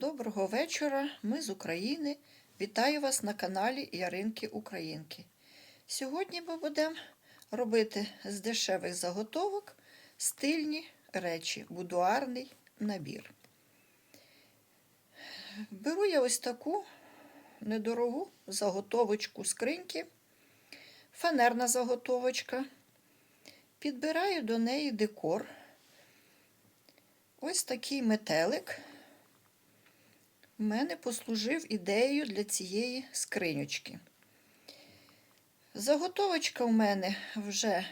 Доброго вечора, ми з України. Вітаю вас на каналі Яринки Українки. Сьогодні ми будемо робити з дешевих заготовок стильні речі, будуарний набір. Беру я ось таку недорогу заготовочку скриньки, фанерна заготовочка. Підбираю до неї декор. Ось такий метелик мене послужив ідеєю для цієї скринючки. Заготовочка у мене вже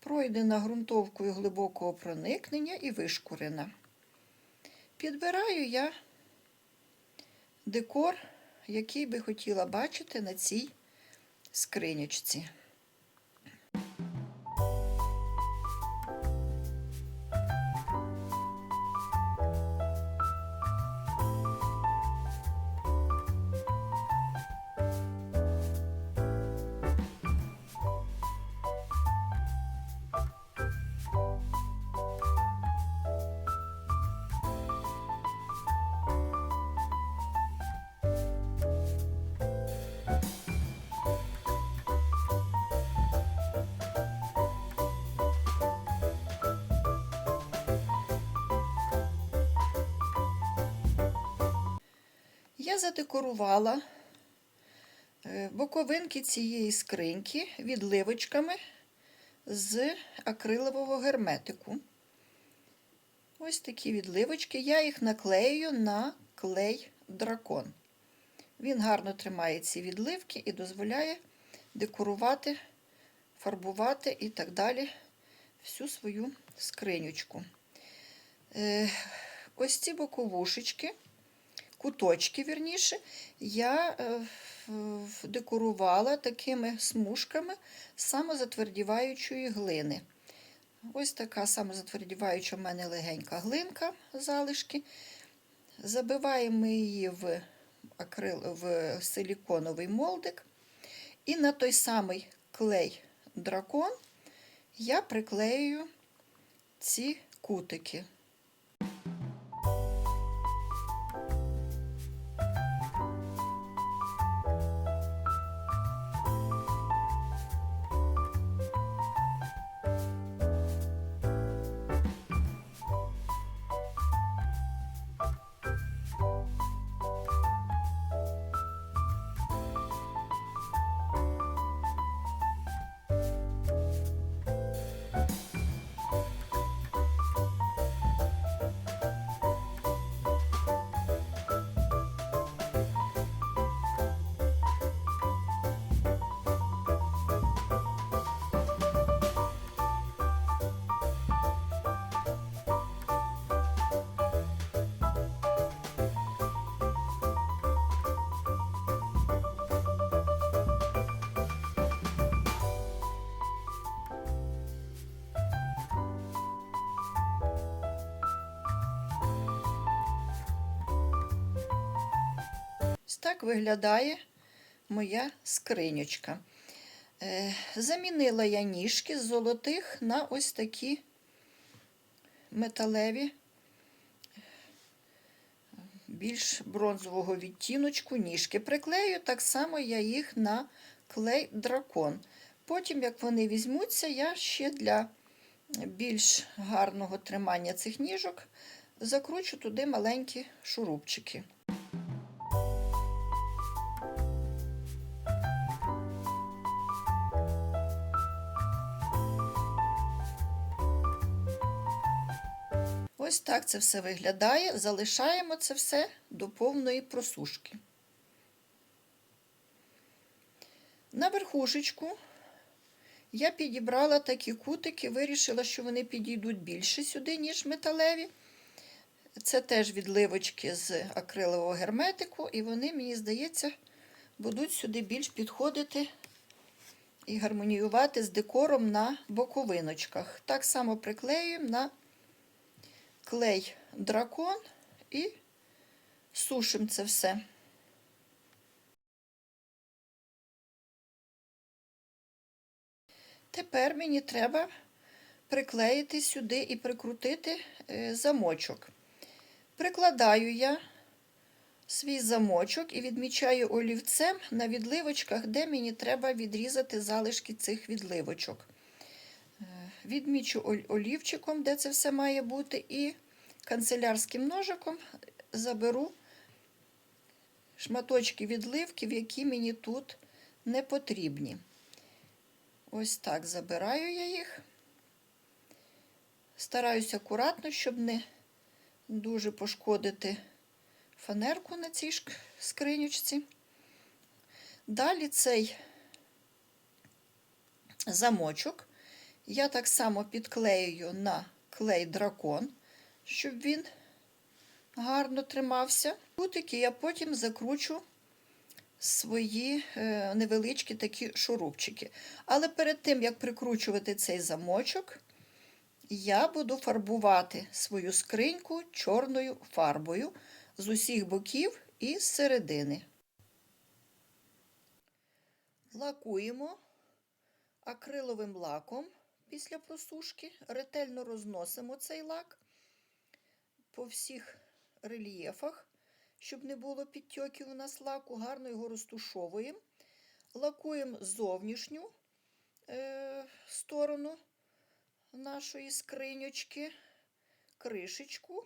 пройдена ґрунтовкою глибокого проникнення і вишкурена. Підбираю я декор, який би хотіла бачити на цій скринючці. Я задекорувала е, боковинки цієї скриньки відливочками з акрилового герметику. Ось такі відливочки. Я їх наклею на клей дракон. Він гарно тримає ці відливки і дозволяє декорувати, фарбувати і так далі всю свою скринючку. Е, Ось ці боковушечки куточки, вірніше, я декорувала такими смужками самозатвердіваючої глини. Ось така самозатвердіваюча в мене легенька глинка залишки. Забиваємо її в, акрил, в силіконовий молдик. І на той самий клей дракон я приклею ці кутики. Так виглядає моя скринючка. Е, Замінила я ніжки з золотих на ось такі металеві, більш бронзового відтіночку ніжки. Приклею так само я їх на клей дракон. Потім, як вони візьмуться, я ще для більш гарного тримання цих ніжок закручу туди маленькі шурупчики. Ось так це все виглядає. Залишаємо це все до повної просушки. На верхушечку я підібрала такі кутики, вирішила, що вони підійдуть більше сюди, ніж металеві. Це теж відливочки з акрилового герметику, і вони, мені здається, будуть сюди більш підходити і гармоніювати з декором на боковиночках. Так само приклеюємо на клей дракон і сушимо це все. Тепер мені треба приклеїти сюди і прикрутити е, замочок. Прикладаю я свій замочок і відмічаю олівцем на відливочках, де мені треба відрізати залишки цих відливочок. Відмічу олівчиком, де це все має бути, і канцелярським ножиком заберу шматочки відливків, які мені тут не потрібні. Ось так забираю я їх. Стараюся акуратно, щоб не дуже пошкодити фанерку на цій скринючці. Далі цей замочок я так само підклеюю на клей дракон, щоб він гарно тримався. Кутики я потім закручу свої е, невеличкі такі шурупчики. Але перед тим, як прикручувати цей замочок, я буду фарбувати свою скриньку чорною фарбою з усіх боків і з середини. Лакуємо акриловим лаком після просушки, ретельно розносимо цей лак по всіх рельєфах, щоб не було підтьоків у нас лаку, гарно його розтушовуємо. Лакуємо зовнішню е, сторону нашої скриньочки, кришечку,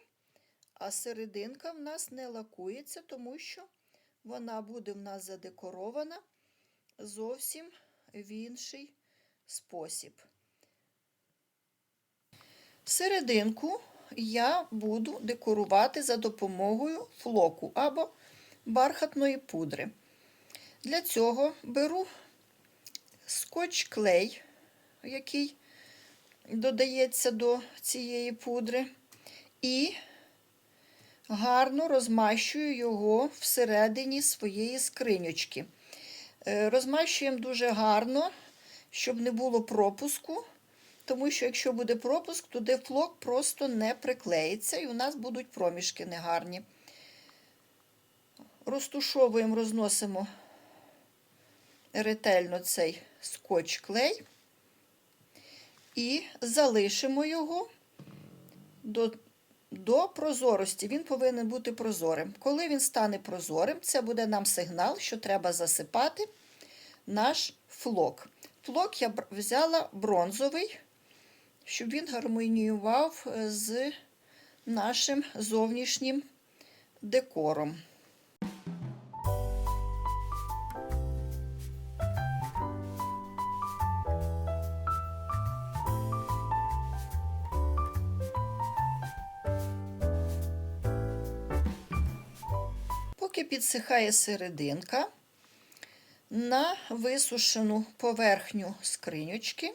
а серединка в нас не лакується, тому що вона буде в нас задекорована зовсім в інший спосіб. Серединку я буду декорувати за допомогою флоку або бархатної пудри. Для цього беру скотч-клей, який додається до цієї пудри, і гарно розмащую його всередині своєї скриньочки. Е, Розмащуємо дуже гарно, щоб не було пропуску, тому що якщо буде пропуск, туди флок просто не приклеїться, і у нас будуть проміжки негарні. Розтушовуємо, розносимо ретельно цей скотч-клей і залишимо його до, до прозорості. Він повинен бути прозорим. Коли він стане прозорим, це буде нам сигнал, що треба засипати наш флок. Флок я взяла бронзовий, щоб він гармоніював е, з нашим зовнішнім декором. Поки підсихає серединка, на висушену поверхню скриньочки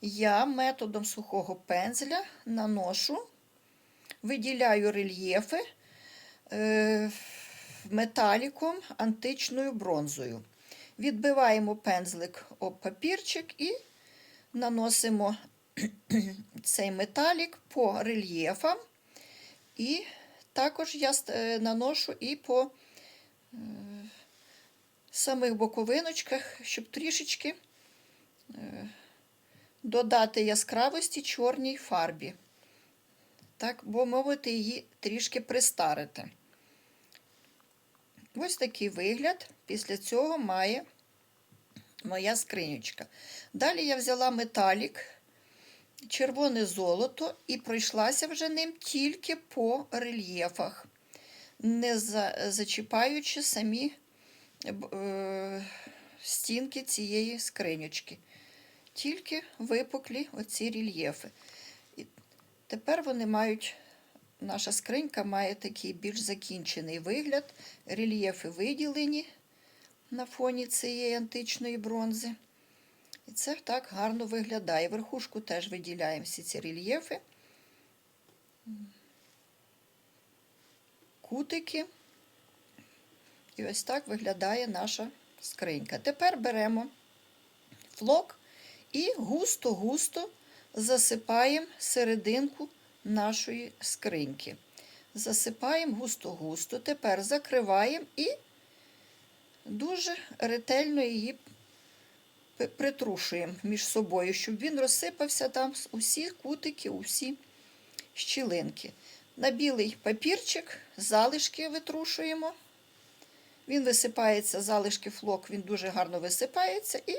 я методом сухого пензля наношу, виділяю рельєфи е, металіком античною бронзою. Відбиваємо пензлик об папірчик і наносимо цей металік по рельєфам. І також я е, наношу і по е, самих боковиночках, щоб трішечки додати яскравості чорній фарбі. Так, бо мовити її трішки пристарити. Ось такий вигляд після цього має моя скринючка. Далі я взяла металік, червоне золото і пройшлася вже ним тільки по рельєфах, не за- зачіпаючи самі е, стінки цієї скринючки. Тільки випуклі оці рельєфи. І тепер вони мають, наша скринька має такий більш закінчений вигляд. Рельєфи виділені на фоні цієї античної бронзи. І це так гарно виглядає. Верхушку теж виділяємо всі ці рельєфи. Кутики. І ось так виглядає наша скринька. Тепер беремо флок і густо-густо засипаємо серединку нашої скриньки. Засипаємо густо-густо, тепер закриваємо і дуже ретельно її притрушуємо між собою, щоб він розсипався там усі кутики, усі щілинки. На білий папірчик залишки витрушуємо. Він висипається, залишки флок, він дуже гарно висипається і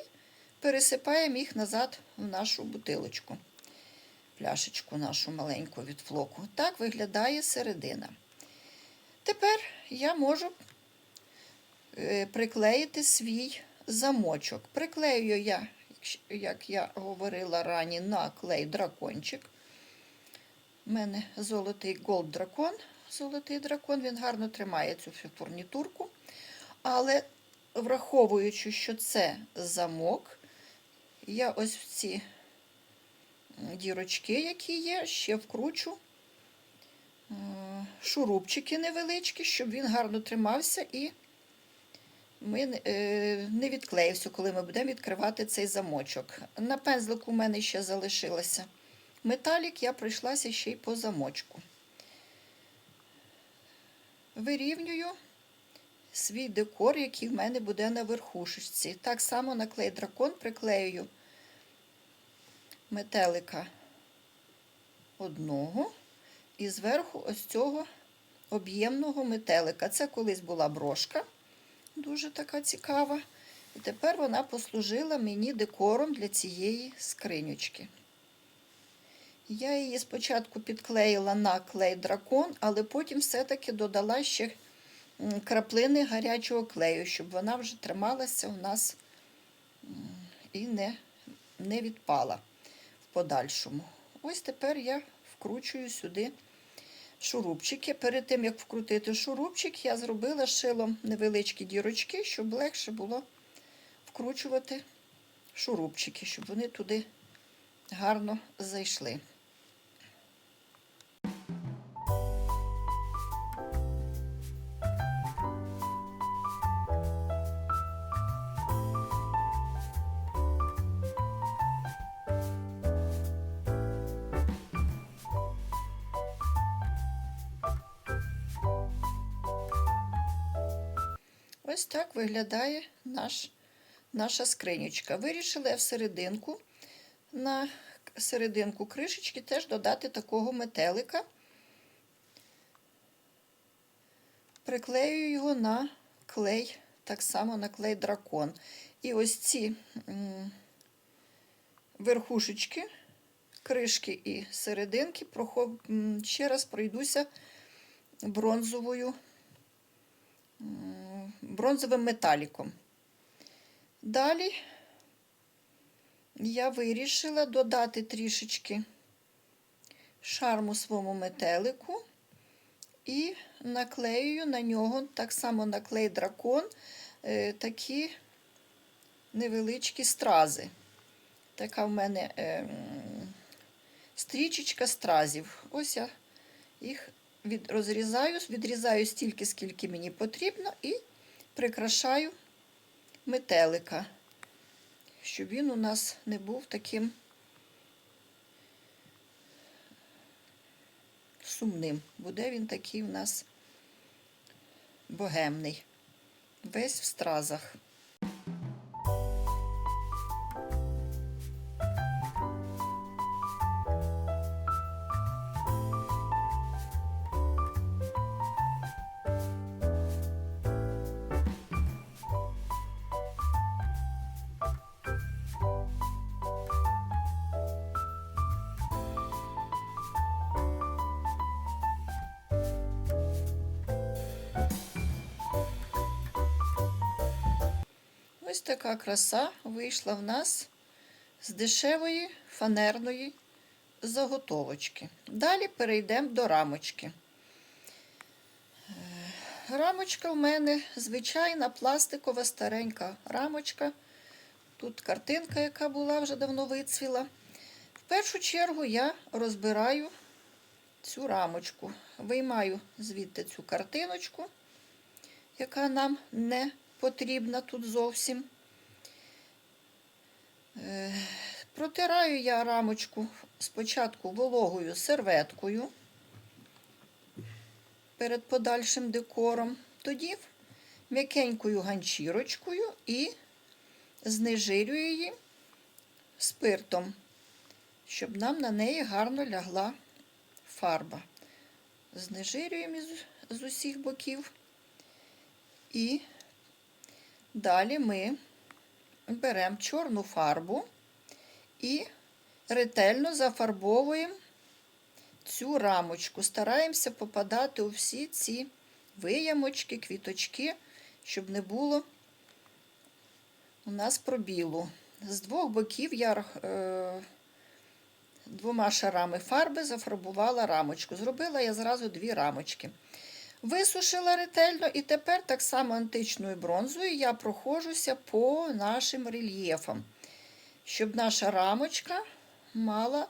пересипаємо їх назад в нашу бутилочку, пляшечку нашу маленьку від флоку. Так виглядає середина. Тепер я можу е, приклеїти свій замочок. Приклею я, як я говорила рані, на клей дракончик. У мене золотий голд дракон. Золотий дракон, він гарно тримає цю фурнітурку. Але враховуючи, що це замок, я ось в ці дірочки, які є, ще вкручу е, шурупчики невеличкі, щоб він гарно тримався і ми не- е, відклеївся, коли ми будемо відкривати цей замочок. На пензлику у мене ще залишилося металік, я пройшлася ще й по замочку. Вирівнюю свій декор, який в мене буде на верхушечці. Так само на клей дракон приклеюю метелика одного і зверху ось цього об'ємного метелика. Це колись була брошка, дуже така цікава. І тепер вона послужила мені декором для цієї скринючки. Я її спочатку підклеїла на клей дракон, але потім все-таки додала ще краплини гарячого клею, щоб вона вже трималася у нас і не, не відпала подальшому. Ось тепер я вкручую сюди шурупчики. Перед тим, як вкрутити шурупчик, я зробила шилом невеличкі дірочки, щоб легше було вкручувати шурупчики, щоб вони туди гарно зайшли. Ось так виглядає наш, наша скринючка. Вирішила я в серединку, на серединку кришечки теж додати такого метелика. Приклею його на клей, так само на клей дракон. І ось ці верхушечки, кришки і серединки ще раз пройдуся бронзовою бронзовим металіком. Далі я вирішила додати трішечки шарму своєму метелику і наклеюю на нього, так само на клей дракон, е, такі невеличкі стрази. Така в мене е, стрічечка стразів. Ось я їх від, розрізаю, відрізаю стільки, скільки мені потрібно, і прикрашаю метелика, щоб він у нас не був таким сумним. Буде він такий у нас богемний, весь в стразах. Ось така краса вийшла в нас з дешевої фанерної заготовочки. Далі перейдемо до рамочки. Е, Рамочка в мене звичайна пластикова старенька рамочка. Тут картинка, яка була вже давно вицвіла. В першу чергу я розбираю цю рамочку. Виймаю звідти цю картиночку, яка нам не тут зовсім. Е, Протираю я рамочку спочатку вологою серветкою перед подальшим декором, тоді м'якенькою ганчірочкою і знежирюю її спиртом, щоб нам на неї гарно лягла фарба. знежирюємо з усіх боків. І далі ми беремо чорну фарбу і ретельно зафарбовуємо цю рамочку. Стараємося попадати у всі ці виямочки, квіточки, щоб не було у нас пробілу. З двох боків я е, двома шарами фарби зафарбувала рамочку. Зробила я зразу дві рамочки. Висушила ретельно, і тепер так само античною бронзою я проходжуся по нашим рельєфам, щоб наша рамочка мала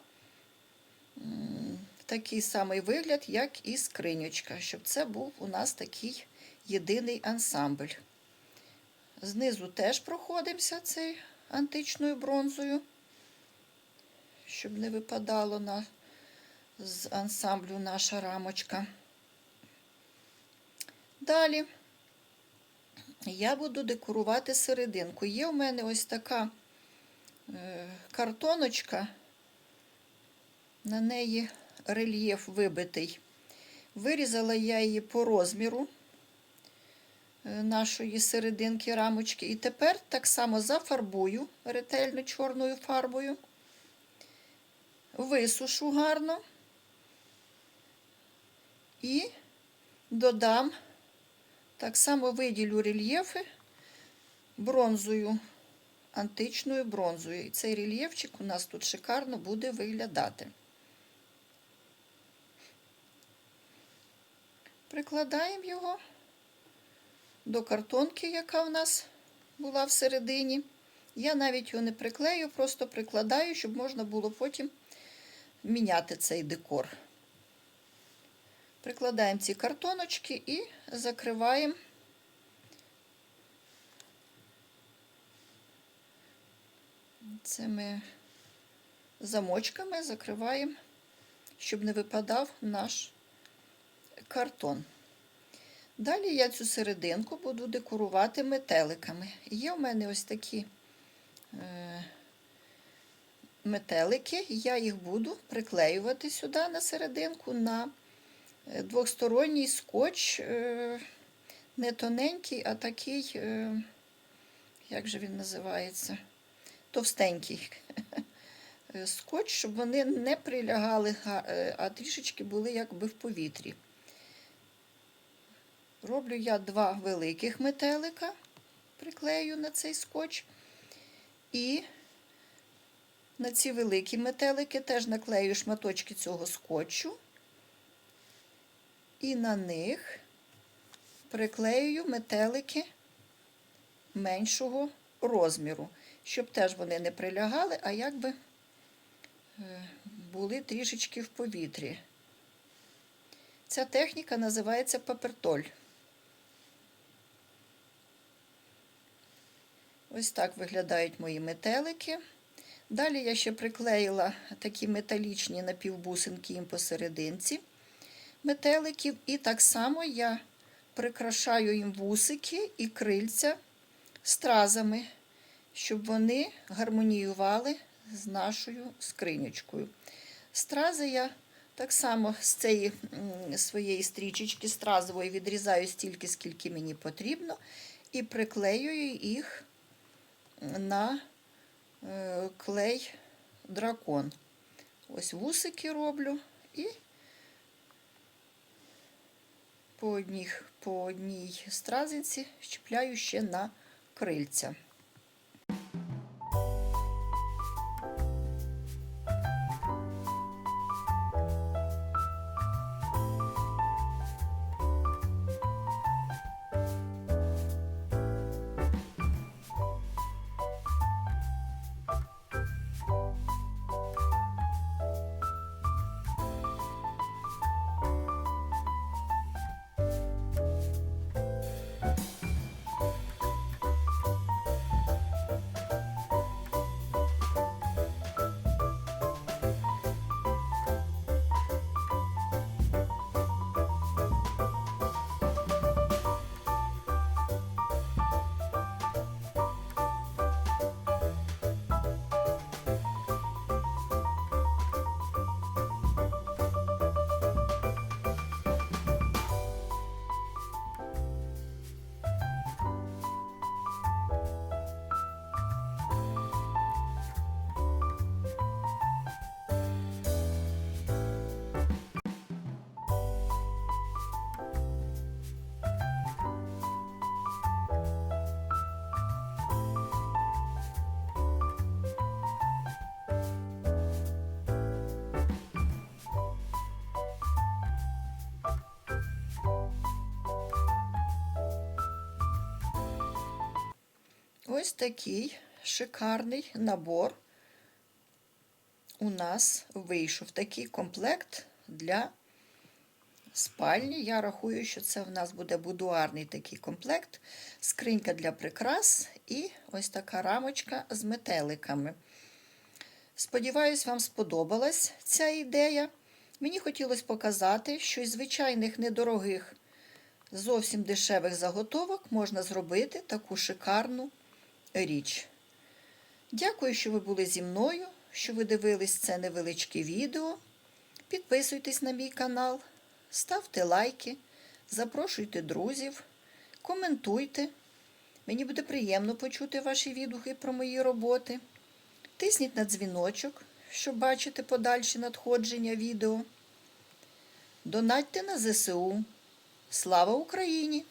такий самий вигляд, як і скринючка, щоб це був у нас такий єдиний ансамбль. Знизу теж проходимося цей античною бронзою, щоб не випадало на, з ансамблю наша рамочка. Далі я буду декорувати серединку. Є у мене ось така е, картоночка, на неї рельєф вибитий. Вирізала я її по розміру е, нашої серединки рамочки. І тепер так само зафарбую ретельно чорною фарбою, висушу гарно і додам, так само виділю рельєфи бронзою, античною бронзою. І цей рельєфчик у нас тут шикарно буде виглядати. Прикладаємо його до картонки, яка в нас була всередині. Я навіть його не приклею, просто прикладаю, щоб можна було потім міняти цей декор. Прикладаємо ці картоночки і закриваємо цими замочками, закриваємо, щоб не випадав наш картон. Далі я цю серединку буду декорувати метеликами. Є в мене ось такі е, метелики, я їх буду приклеювати сюди на серединку на е, двохсторонній скотч, е, не тоненький, а такий, е, як же він називається, товстенький скотч, щоб вони не прилягали, а трішечки були якби в повітрі. Роблю я два великих метелика, приклею на цей скотч. І на ці великі метелики теж наклею шматочки цього скотчу. І на них приклею метелики меншого розміру, щоб теж вони не прилягали, а якби е, були трішечки в повітрі. Ця техніка називається папертоль. Ось так виглядають мої метелики. Далі я ще приклеїла такі металічні напівбусинки їм посерединці метеликів. І так само я прикрашаю їм вусики і крильця стразами, щоб вони гармоніювали з нашою скринючкою. Стрази я так само з цієї своєї стрічечки стразової відрізаю стільки, скільки мені потрібно, і приклеюю їх на е, клей дракон. Ось вусики роблю і по одній, по одній стразинці щепляю ще на крильця. Ось такий шикарний набор у нас вийшов. Такий комплект для спальні. Я рахую, що це в нас буде будуарний такий комплект, скринька для прикрас і ось така рамочка з метеликами. Сподіваюсь, вам сподобалась ця ідея. Мені хотілося показати, що із звичайних недорогих, зовсім дешевих заготовок можна зробити таку шикарну річ. Дякую, що ви були зі мною, що ви дивились це невеличке відео. Підписуйтесь на мій канал, ставте лайки, запрошуйте друзів, коментуйте. Мені буде приємно почути ваші відгуки про мої роботи. Тисніть на дзвіночок, щоб бачити подальші надходження відео. Донатьте на ЗСУ. Слава Україні!